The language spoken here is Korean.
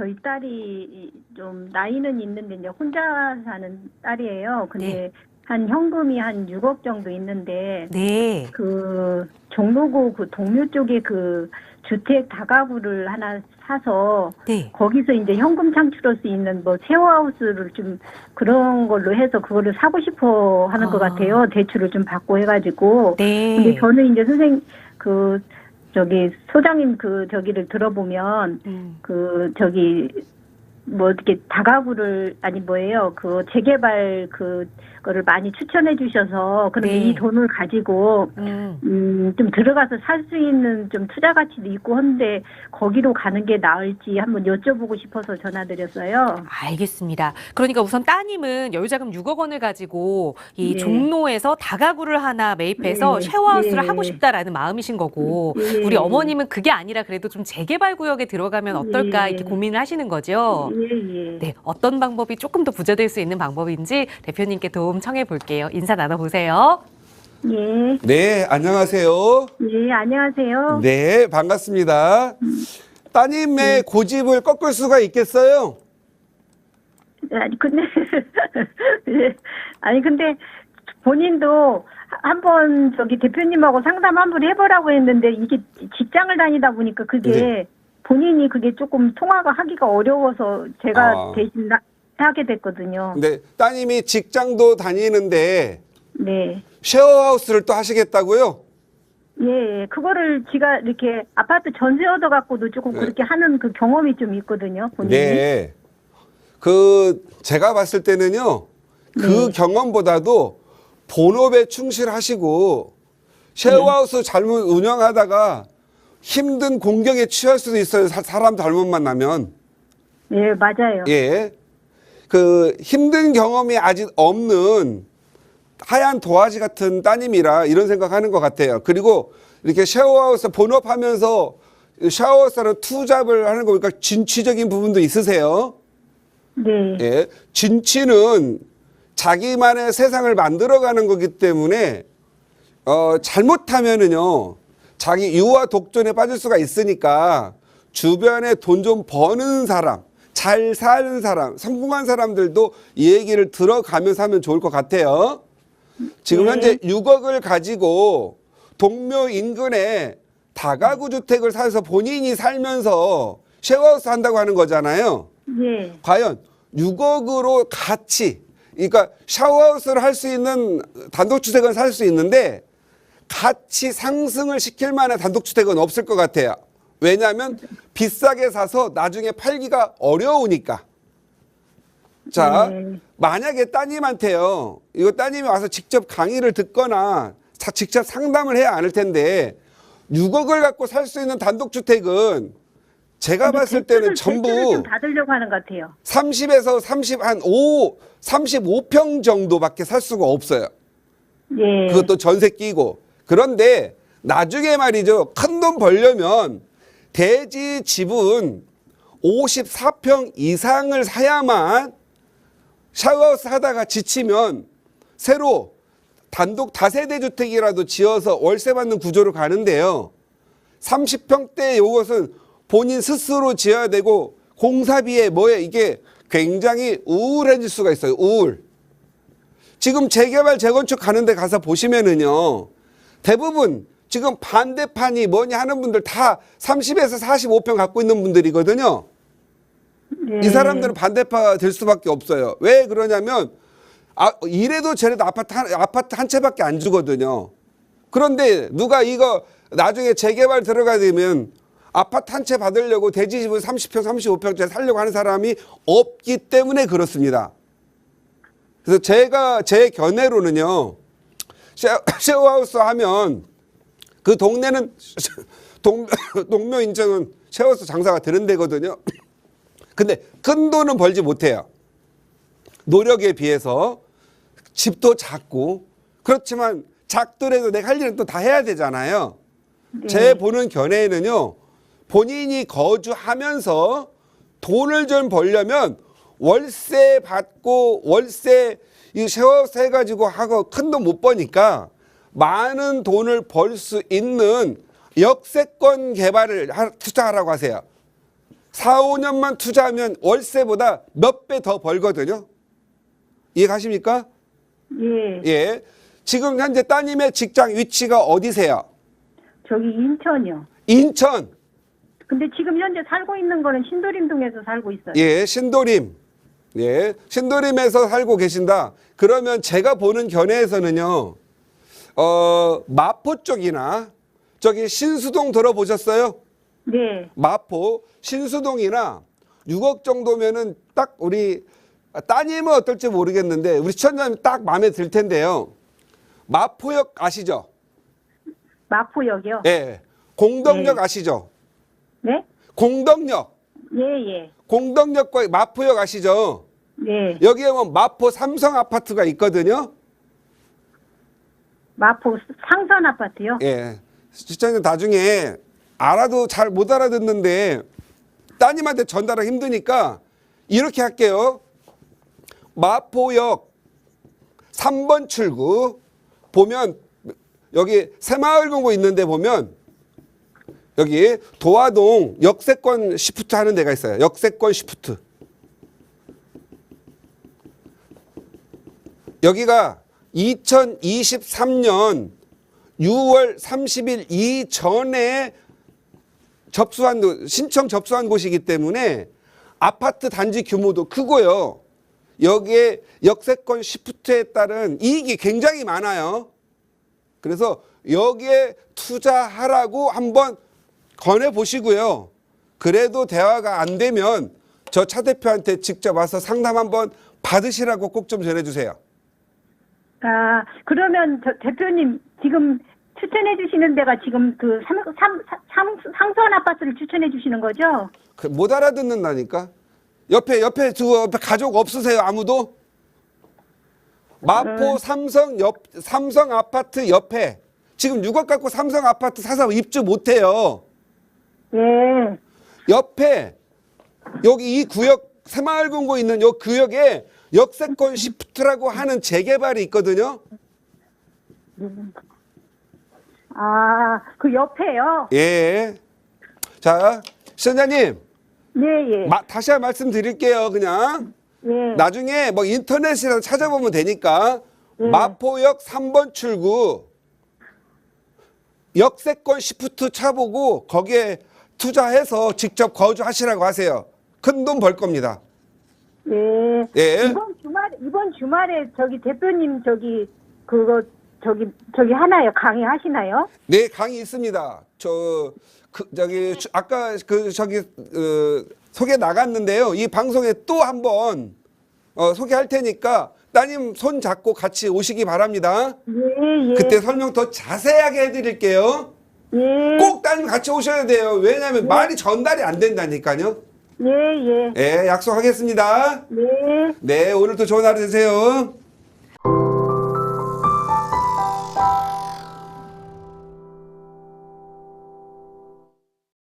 저희 딸이 좀 나이는 있는데 이제 혼자 사는 딸이에요. 근데 네. 한 현금이 한 6억 정도 있는데 네. 그 종로구 그 동묘 쪽에 그 주택 다가구를 하나 사서 네. 거기서 이제 현금 창출할 수 있는 뭐 쉐어하우스를 좀 그런 걸로 해서 그거를 사고 싶어 하는 것 아. 같아요. 대출을 좀 받고 해가지고. 네. 근데 저는 이제 선생 그 저기 소장님 그 저기를 들어보면 음. 그 저기 뭐 어떻게 다가구를 아니 뭐예요 그 재개발 그 거를 많이 추천해 주셔서 그럼 네. 이 돈을 가지고 음. 음, 좀 들어가서 살 수 있는 좀 투자 가치도 있고 한데 거기로 가는 게 나을지 한번 여쭤보고 싶어서 전화드렸어요. 알겠습니다. 그러니까 우선 따님은 여유자금 6억 원을 가지고 이 네. 종로에서 다가구를 하나 매입해서 네. 쉐어하우스를 네. 하고 싶다라는 마음이신 거고 네. 우리 어머님은 그게 아니라 그래도 좀 재개발 구역에 들어가면 어떨까 네. 이렇게 고민을 하시는 거죠. 예, 예. 네, 어떤 방법이 조금 더 부자될 수 있는 방법인지 대표님께 도움 청해 볼게요. 인사 나눠 보세요. 예. 네, 안녕하세요. 예, 안녕하세요. 네, 반갑습니다. 따님의 고집을 꺾을 수가 있겠어요? 아니 근데 예. 아니 근데 본인도 한번 저기 대표님하고 상담 한번 해보라고 했는데 이게 직장을 다니다 보니까 그게 네. 본인이 그게 조금 통화가 하기가 어려워서 제가 아. 대신 나, 하게 됐거든요. 네, 따님이 직장도 다니는데 네. 쉐어하우스를 또 하시겠다고요? 예, 예. 그거를 제가 이렇게 아파트 전세 얻어 갖고도 조금 네. 그렇게 하는 그 경험이 좀 있거든요. 본인이. 네. 그 제가 봤을 때는요. 그 네. 경험보다도 본업에 충실하시고 쉐어하우스 잘못 운영하다가 힘든 공경에 취할 수도 있어요. 사, 사람 잘못 만나면. 예, 맞아요. 예. 그 힘든 경험이 아직 없는 하얀 도화지 같은 따님이라 이런 생각하는 것 같아요. 그리고 이렇게 샤워하우스 본업하면서 샤워하우스는 투잡을 하는 거 보니까 진취적인 부분도 있으세요. 네. 예. 진취는 자기만의 세상을 만들어가는 거기 때문에 어, 잘못하면은요 자기 유아 독존에 빠질 수가 있으니까 주변에 돈 좀 버는 사람, 잘 사는 사람, 성공한 사람들도 이 얘기를 들어가면서 하면 좋을 것 같아요. 지금 네. 현재 6억을 가지고 동묘 인근에 다가구 주택을 사서 본인이 살면서 쉐어하우스 한다고 하는 거잖아요. 예. 과연 6억으로 같이 그러니까 샤워하우스를 할 수 있는 단독주택은 살 수 있는데 같이 상승을 시킬 만한 단독주택은 없을 것 같아요. 왜냐하면 비싸게 사서 나중에 팔기가 어려우니까. 자, 네. 만약에 따님한테요, 이거 따님이 와서 직접 강의를 듣거나 자- 직접 상담을 해야 않을 텐데 6억을 갖고 살 수 있는 단독주택은 제가 봤을 때는 전부 받으려고 하는 것 같아요. 30에서 30, 한 5, 35평 정도밖에 살 수가 없어요. 예. 그것도 전세 끼고. 그런데 나중에 말이죠. 큰 돈 벌려면 대지 집은 54평 이상을 사야만 샤워하우스 하다가 지치면 새로 단독 다세대 주택이라도 지어서 월세 받는 구조로 가는데요. 30평대 요것은 본인 스스로 지어야 되고 공사비에 뭐에 이게 굉장히 우울해질 수가 있어요. 우울. 지금 재개발 재건축 가는데 가서 보시면은요. 대부분 지금 반대판이 뭐냐 하는 분들 다 30에서 45평 갖고 있는 분들이거든요. 예. 이 사람들은 반대파가 될 수밖에 없어요. 왜 그러냐면 아, 이래도 저래도 아파트 한, 아파트 한 채밖에 안 주거든요. 그런데 누가 이거 나중에 재개발 들어가야 되면 아파트 한 채 받으려고 대지집을 30평, 35평짜리 살려고 하는 사람이 없기 때문에 그렇습니다. 그래서 제가 제 견해로는요. 쉐어하우스 하면 그 동네는 동, 동묘 인천은 쉐어하우스 장사가 되는 데거든요. 근데 큰 돈은 벌지 못해요. 노력에 비해서 집도 작고 그렇지만 작더라도 내가 할 일은 또 다 해야 되잖아요. 제 보는 견해에는요. 본인이 거주하면서 돈을 좀 벌려면 월세 받고 월세 이 쉐어하우스 해가지고 하고 큰 돈 못 버니까 많은 돈을 벌 수 있는 역세권 개발을 하- 투자하라고 하세요. 4, 5년만 투자하면 월세보다 몇 배 더 벌거든요. 이해 가십니까? 예. 예. 지금 현재 따님의 직장 위치가 어디세요? 저기 인천이요. 인천. 근데 지금 현재 살고 있는 거는 신도림동에서 살고 있어요. 예, 신도림. 예, 신도림에서 살고 계신다. 그러면 제가 보는 견해에서는요, 어, 마포 쪽이나 저기 신수동 들어보셨어요? 네. 마포, 신수동이나 6억 정도면은 딱 우리 따님은 어떨지 모르겠는데 우리 시청자님 딱 마음에 들 텐데요. 마포역 아시죠? 마포역이요. 예. 공덕역 네. 아시죠? 네? 공덕역. 예, 예. 공덕역과 마포역 아시죠? 네. 여기에 뭐 마포 삼성 아파트가 있거든요. 마포 상선 아파트요. 예. 시청자 나중에 알아도 잘 못 알아듣는데 따님한테 전달하기 힘드니까 이렇게 할게요. 마포역 3번 출구 보면 여기 새마을공고 있는데 보면 여기 도화동 역세권 시프트 하는 데가 있어요. 역세권 시프트. 여기가 2023년 6월 30일 이전에 접수한 곳, 신청 접수한 곳이기 때문에 아파트 단지 규모도 크고요. 여기에 역세권 시프트에 따른 이익이 굉장히 많아요. 그래서 여기에 투자하라고 한번 권해 보시고요. 그래도 대화가 안 되면 저 차 대표한테 직접 와서 상담 한번 받으시라고 꼭 좀 전해 주세요. 아, 그러면 저 대표님 지금 추천해 주시는 데가 지금 그 삼, 삼, 삼, 상선 아파트를 추천해 주시는 거죠? 그 못 알아듣는다니까. 옆에 옆에 두 옆에 가족 없으세요 아무도? 마포 삼성 옆 삼성 아파트 옆에 지금 6억 갖고 삼성 아파트 사서 입주 못해요. 예. 옆에 여기 이 구역 새마을공고 있는 요 구역에 역세권 시프트라고 하는 재개발이 있거든요. 아, 그 옆에요? 예. 자, 시청자님 예, 예. 마- 다시 한번 말씀드릴게요. 그냥 예. 나중에 뭐 인터넷이라도 찾아보면 되니까 네. 마포역 3번 출구 역세권 시프트 차보고 거기에 투자해서 직접 거주하시라고 하세요. 큰 돈 벌 겁니다. 예. 예. 이번 주말 이번 주말에 저기 대표님 저기 그거 저기 저기 하나요? 강의 하시나요? 네, 강의 있습니다. 저, 그, 저기, 주- 아까 그, 저기, 어, 소개 나갔는데요. 이 방송에 또 한 번, 어, 소개할 테니까 따님 손 잡고 같이 오시기 바랍니다. 예, 예. 그때 설명 더 자세하게 해드릴게요. 예. 꼭 따님 같이 오셔야 돼요. 왜냐하면 말이 전달이 안 된다니까요. 예, 예. 예, 약속하겠습니다. 예. 네, 오늘도 좋은 하루 되세요.